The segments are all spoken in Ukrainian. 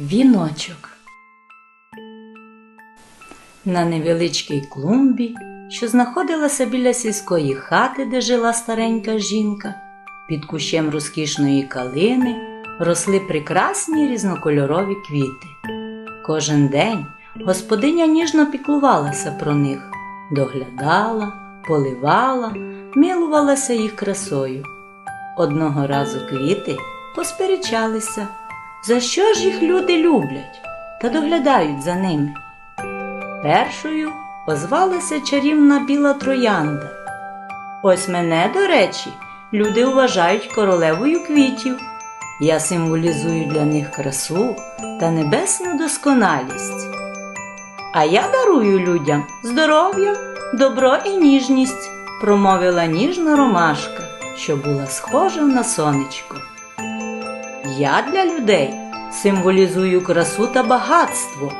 Віночок. На невеличкій клумбі, що знаходилася біля сільської хати, де жила старенька жінка, під кущем розкішної калини росли прекрасні різнокольорові квіти. Кожен день господиня ніжно піклувалася про них, доглядала, поливала, милувалася їх красою. Одного разу квіти посперечалися, за що ж їх люди люблять та доглядають за ними. Першою озвалася чарівна біла троянда. Ось мене, до речі, люди вважають королевою квітів. Я символізую для них красу та небесну досконалість. А я дарую людям здоров'я, добро і ніжність, промовила ніжна ромашка, що була схожа на сонечко. Я для людей символізую красу та багатство,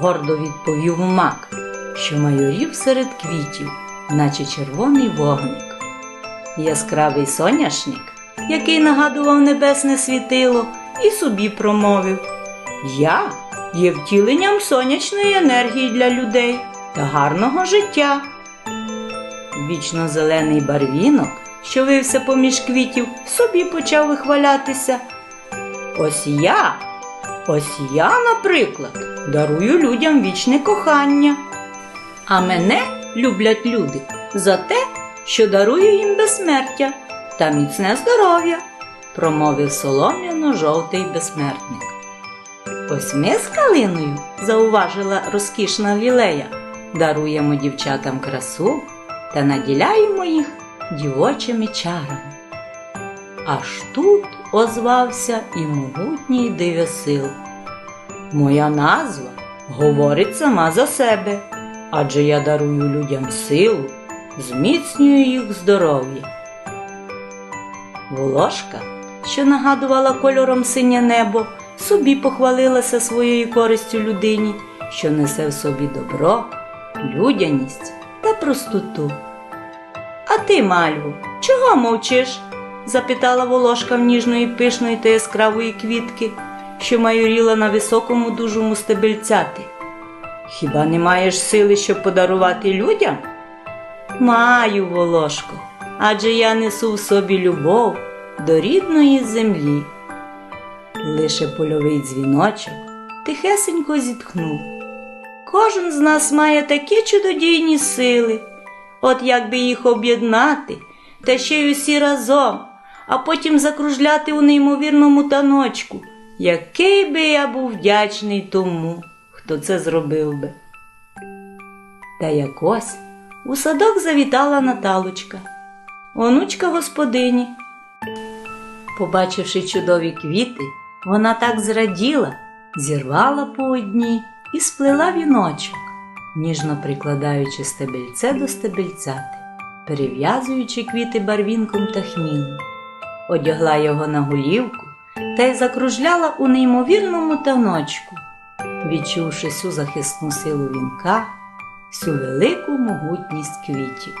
гордо відповів мак, що майорів серед квітів, наче червоний вогник. Яскравий соняшник, який нагадував небесне світило, і собі промовив Я є втіленням сонячної енергії для людей та гарного життя. Вічно зелений барвінок, що вився поміж квітів, собі почав вихвалятися. Ось я, ось я, наприклад, дарую людям вічне кохання. А мене люблять люди за те, що дарую їм безсмертя та міцне здоров'я, промовив солом'яно-жовтий безсмертник. Ось ми з калиною, зауважила розкішна лілея, даруємо дівчатам красу та наділяємо їх дівочими чарами. Аж тут озвався і могутній дивосил. Моя назва говорить сама за себе, адже я дарую людям силу, зміцнюю їх здоров'я. Волошка, що нагадувала кольором синє небо, собі похвалилася своєю користю людині, що несе в собі добро, людяність та простоту. А ти, Мальву, чого мовчиш? Запитала волошка в ніжної пишної та яскравої квітки, що майоріла на високому дужому стебельцяти. Хіба не маєш сили, щоб подарувати людям? Маю, волошко, адже я несу в собі любов до рідної землі. Лише польовий дзвіночок тихесенько зітхнув. Кожен з нас має такі чудодійні сили, от як би їх об'єднати, та ще й усі разом, а потім закружляти у неймовірному таночку, який би я був вдячний тому, хто це зробив би. Та якось у садок завітала Наталочка, онучка господині. Побачивши чудові квіти, вона так зраділа, зірвала по одній і сплела віночок, ніжно прикладаючи стебельце до стебельцяти, перев'язуючи квіти барвінком та хмілом, одягла його на голівку та й закружляла у неймовірному таночку, відчувши всю захисну силу вінка, всю велику могутність квітів.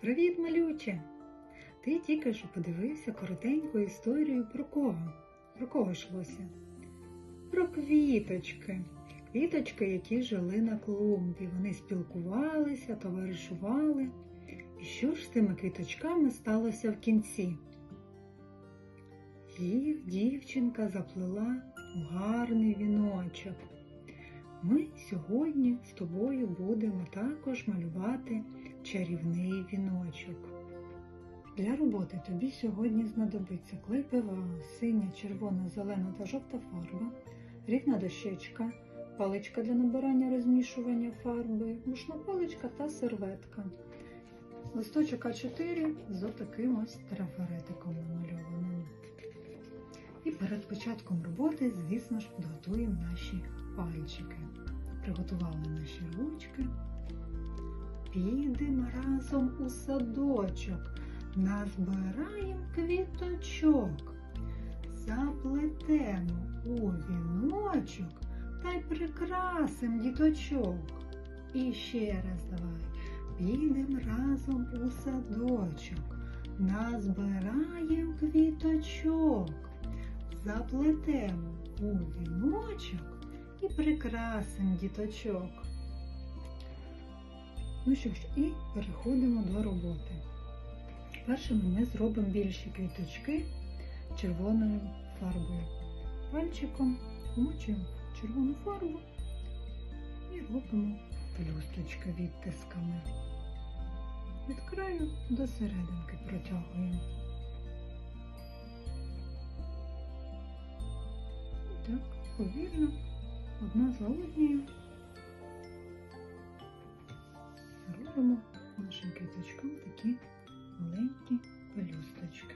Привіт, малюче! Ти тільки що подивився коротеньку історію про кого? Про кого йшлося? Про квіточки. Квіточки, які жили на клумбі. Вони спілкувалися, товаришували. І що ж з тими квіточками сталося в кінці? Їх дівчинка заплела у гарний віночок. Ми сьогодні з тобою будемо також малювати чарівний віночок. Для роботи тобі сьогодні знадобиться клей ПВА, синя, червона, зелена та жовта фарба, рівна дощечка, паличка для набирання розмішування фарби, мушна паличка та серветка. Листочок А4 з отаким ось трафаретиком намальованим. І перед початком роботи, звісно ж, підготуємо наші пальчики. Приготували наші ручки. Підемо разом у садочок, назбираємо квіточок, заплетемо у віночок та й прикрасим діточок. І ще раз давай. Підемо разом у садочок, назбираєм квіточок, заплетемо у віночок і прикрасим діточок. Ну що ж, і переходимо до роботи. Першими ми зробимо більші квіточки червоною фарбою. Пальчиком вмочуємо в червону фарбу і робимо пелюсточки відтисками. Від краю до серединки протягуємо. Так, повільно, одна за однією робимо нашим квіточкам такі маленькі пелюсточки.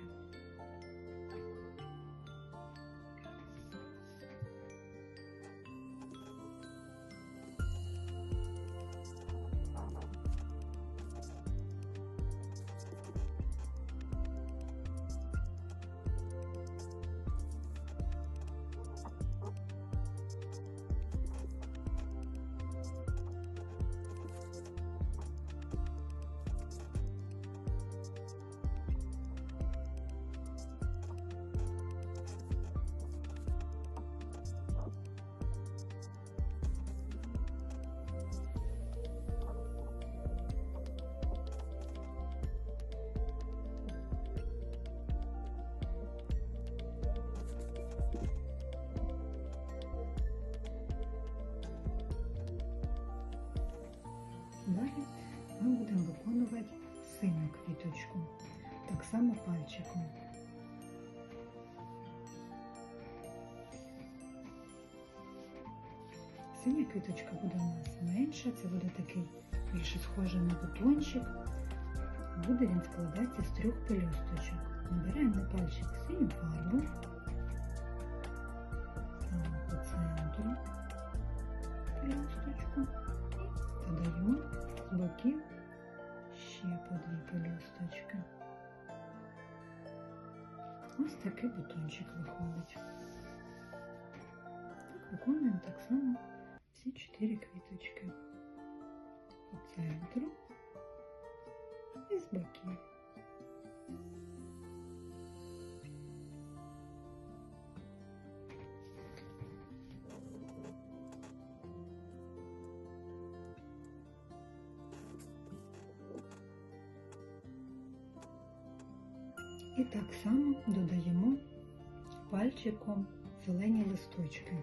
Квіточку, так само пальчиком. Синя квіточка буде у нас менша, це буде такий більше схожий на бутончик. Буде він складатися з трьох пелюсточок. Набираємо на пальчик синю фарбу, ставимо по центру пелюсточку і додаємо з боків ще по дві пелюсточки. Ось такий бутончик виходить. Так виконуємо так само всі чотири квіточки по центру і з боків. І так само додаємо пальчиком зелені листочки.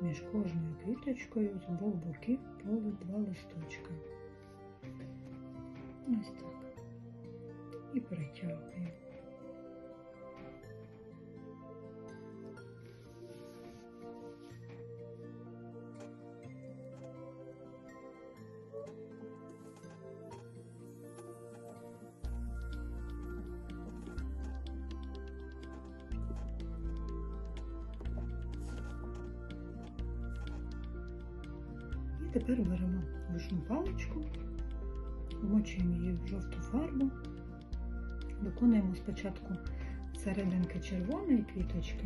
Між кожною квіточкою з обох боків по два листочка. Ось так. І перетягуємо. Тепер беремо вишну паличку, вмочуємо її в жовту фарбу, виконуємо спочатку серединки червоної квіточки.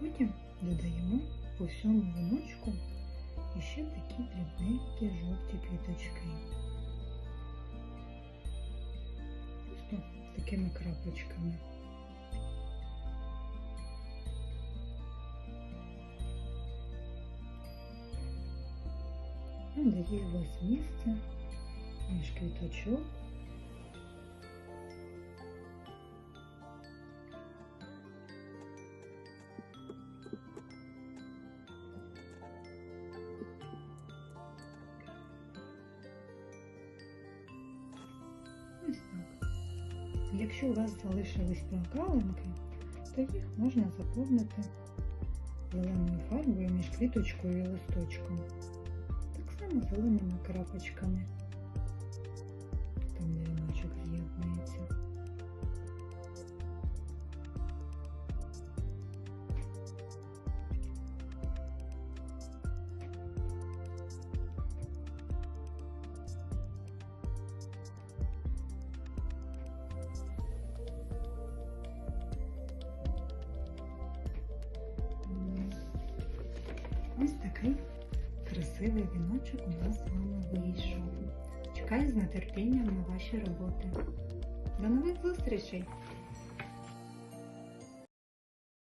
Потім додаємо по всьому віночку і ще такі дрібненькі жовті квіточки. Просто такими крапочками. Надає ось місце між квіточок. Якщо у вас залишились прогалинки, то їх можна заповнити зеленою фарбою між квіточкою і листочком. Так само зеленими крапочками. Там де з'єднується. Такий красивий віночок у нас з вами вийшов. Чекаю з нетерпінням на ваші роботи. До нових зустрічей!